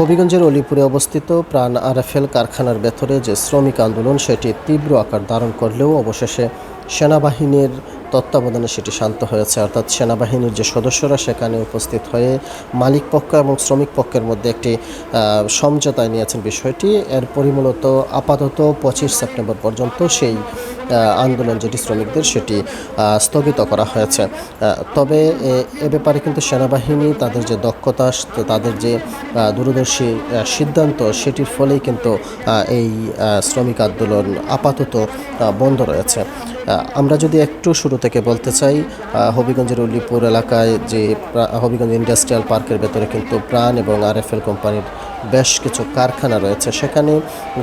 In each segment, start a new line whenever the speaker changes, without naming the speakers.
হবিগঞ্জের অলিপুরে অবস্থিত প্রাণ আরএফএল কারখানার ভেতরে যে শ্রমিক আন্দোলন, সেটি তীব্র আকার ধারণ করলেও অবশেষে সেনাবাহিনীর তত্ত্বাবধানে সেটি শান্ত হয়েছে। অর্থাৎ সেনাবাহিনীর যে সদস্যরা সেখানে উপস্থিত হয়ে মালিক পক্ষ এবং শ্রমিক পক্ষের মধ্যে একটি সমঝোতায় নিয়েছেন বিষয়টি। এর পরিমূলত আপাতত পঁচিশ সেপ্টেম্বর পর্যন্ত সেই আন্দোলন যেটি শ্রমিকদের সেটি স্থগিত করা হয়েছে। তবে, এ- ব্যাপারে কিন্তু সেনাবাহিনী তাদের যে দক্ষতা তাদের যে দূরদর্শী সিদ্ধান্ত, সেটির ফলেই কিন্তু এই শ্রমিক আন্দোলন আপাতত বন্ধ রয়েছে। আমরা যদি একটু শুরু থেকে বলতে চাই হবিগঞ্জের উল্লিপুর এলাকায় যে হবিগঞ্জ ইন্ডাস্ট্রিয়াল পার্কের ভেতরে কিন্তু প্রাণ এবং আরএফএল কোম্পানির বেশ কিছু কারখানা রয়েছে। সেখানে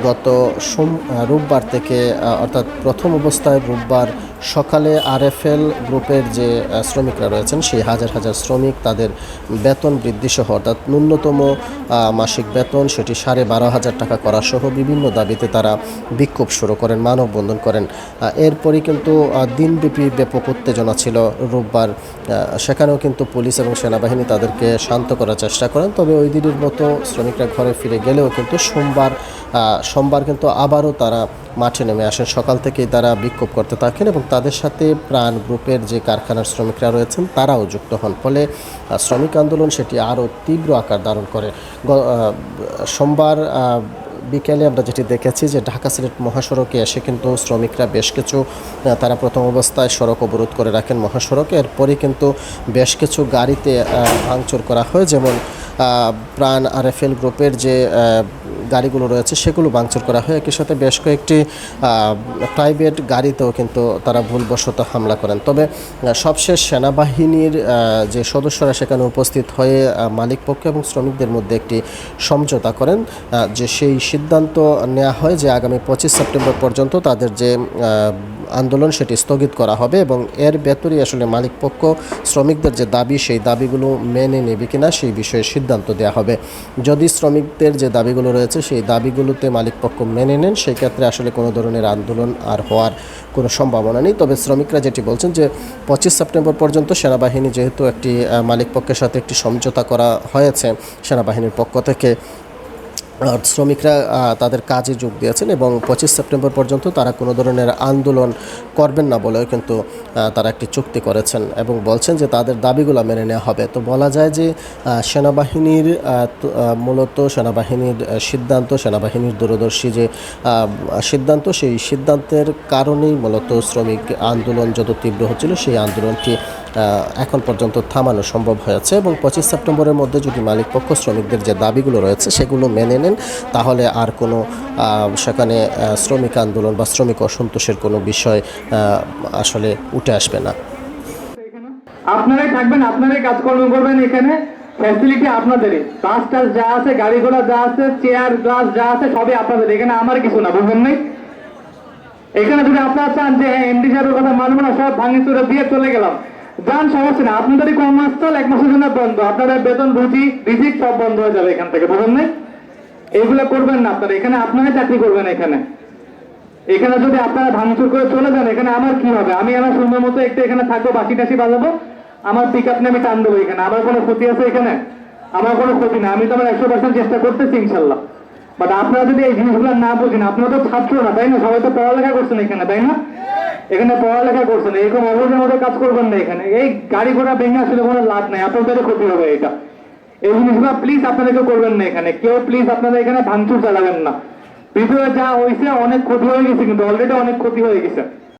গত সোম রোববার থেকে অর্থাৎ প্রথম অবস্থায় রোববার সকালে আরএফএল গ্রুপের যে শ্রমিকরা রয়েছেন, সেই হাজার হাজার শ্রমিক তাদের বেতন বৃদ্ধি সহ, অর্থাৎ ন্যূনতম মাসিক বেতন সেটি সাড়ে বারো হাজার টাকা করা সহ বিভিন্ন দাবিতে তারা বিক্ষোভ শুরু করেন, মানববন্ধন করেন। এরপরই কিন্তু দিনব্যাপী ব্যাপক উত্তেজনা ছিল রোববার। সেখানেও কিন্তু পুলিশ এবং সেনাবাহিনী তাদেরকে শান্ত করার চেষ্টা করেন, তবে ওই দিনের মতো শ্রমিকরা ঘরে ফিরে গেলেও কিন্তু সোমবার সোমবার কিন্তু আবারও তারা মাঠে নেমে আসেন। সকাল থেকেই তারা বিক্ষোভ করতে থাকেন এবং তাদের সাথে প্রাণ গ্রুপের যে কারখানার শ্রমিকরা রয়েছেন, তারাও যুক্ত হন। ফলে শ্রমিক আন্দোলন সেটি আরও তীব্র আকার ধারণ করে। সোমবার বিকেলে আমরা যেটি দেখেছি যে ঢাকা সিলেট মহাসড়কে এসে কিন্তু শ্রমিকরা বেশ কিছু তারা প্রথম অবস্থায় সড়ক অবরোধ করে রাখেন মহাসড়কে। এরপরে কিন্তু বেশ কিছু গাড়িতে ভাঙচুর করা হয়। যেমন প্রাণ আরএফএল গ্রুপের যে গাড়িগুলো রয়েছে, সেগুলো ভাঙচুর করা হয়। একই সাথে বেশ কয়েকটি প্রাইভেট গাড়িতেও কিন্তু তারা ভুলবশত হামলা করেন। তবে সবশেষ সেনাবাহিনীর যে সদস্যরা সেখানে উপস্থিত হয়ে মালিক পক্ষ এবং শ্রমিকদের মধ্যে একটি সমঝোতা করেন যে সেই সিদ্ধান্ত নেওয়া হয় যে আগামী পঁচিশ সেপ্টেম্বর পর্যন্ত তাদের যে আন্দোলন সেটি স্থগিত করা হবে এবং এর ভেতরেই আসলে মালিক পক্ষ, শ্রমিকদের যে দাবি, সেই দাবিগুলো মেনে নেবে কিনা সেই বিষয়ে সিদ্ধান্ত দেওয়া হবে। যদি শ্রমিকদের যে দাবিগুলো রয়েছে সেই দাবিগুলোতে মালিকপক্ষ মেনে নেন। সেই ক্ষেত্রে আসলে কোনো ধরনের আন্দোলন আর হওয়ার কোনো সম্ভাবনা নেই। তবে শ্রমিকরা যেটি বলছেন যে, পঁচিশ সেপ্টেম্বর পর্যন্ত সেনাবাহিনী যেহেতু একটি মালিকপক্ষের মালিক পক্ষের সাথে একটি সমঝোতা করা হয়েছে, সেনাবাহিনীর পক্ষ থেকে শ্রমিকরা তাদের কাজে যোগ দিয়েছেন এবং পঁচিশ সেপ্টেম্বর পর্যন্ত তারা কোনো ধরনের আন্দোলন করবেন না বলেও কিন্তু তারা একটি চুক্তি করেছেন এবং বলছেন যে তাদের দাবিগুলো মেনে নেওয়া হবে। তো বলা যায় যে সেনাবাহিনীর মূলত সেনাবাহিনীর সিদ্ধান্ত, সেনাবাহিনীর দূরদর্শী যে সিদ্ধান্ত, সেই সিদ্ধান্তের কারণেই মূলত শ্রমিক আন্দোলন যত তীব্র হচ্ছিল, সেই আন্দোলনটি এখন পর্যন্ত থামানো সম্ভব হয়েছে এবং পঁচিশ সেপ্টেম্বরের মধ্যে যদি মালিকপক্ষ শ্রমিকদের যে দাবিগুলো রয়েছে, সেগুলো মেনে নেন তাহলে আর কোনো সেখানে শ্রমিক আন্দোলন বা শ্রমিক অসন্তোষের কোনো বিষয় আসলে উঠে আসবে না।
আপনারাই থাকবেন, আপনারাই কাজকর্ম করবেন এখানে। ফ্যাসিলিটি আপনাদেরই। বাস টাস যা আছে গাড়ি ঘোড়া যা আছে চেয়ার গ্লাস যা আছে, সবই আপনাদের। এখানে আমার কিছু না বুঝবেন নাই? এখানে যদি আপনারা চান যে হ্যাঁ এমডি সাহেবের কথা মানবো না, সব ভাঙি চুরে দিয়ে চলে গেলাম। যান, সমস্যা না আপনাদেরই কর্মস্থল, এক মাসের জন্য বন্ধ। আপনাদের বেতন, রুজি, রিজিক সব বন্ধ হয়ে যাবে এখান থেকে বুঝবেন নাই? এইগুলো করবেন না আপনারা। এখানে আপনারাই চাকরি করবেন এখানে। এখানে যদি আপনারা ভাঙচুর করে চলে যান, এখানে আমার কি হবে? আমি আমার সুন্দর মতো একটু এখানে থাকব বাসি টাসি বাজাবো, আমার পিক আপ নিয়ে আমি টান দেবো এখানে। আমার কোনো ক্ষতি আছে এখানে? আমার কোনো ক্ষতি না আমি তো আমার একশো পার্সেন্ট চেষ্টা করতেছি, ইনশাল্লাহ। বাট আপনারা যদি এই জিনিসগুলো না বুঝেন, আপনারা তো ছাত্র না, তাই না? সবাই তো পড়ালেখা করছেন এখানে, তাই না? এখানে পড়ালেখা করছেন, এরকম অবস্থার মধ্যে কাজ করবেন না এখানে। এই গাড়ি ঘোড়া ভেঙে আসলে কোনো লাভ নাই। আপনাদেরও ক্ষতি হবে এটা। এই জিনিসগুলো প্লিজ আপনাদেরকে করবেন না এখানে। কেউ প্লিজ আপনারা এখানে ভাঙচুর চালাবেন না। পৃথিবীতে যা হয়েছে অনেক ক্ষতি হয়ে গেছে কিন্তু অলরেডি অনেক ক্ষতি হয়ে গেছে।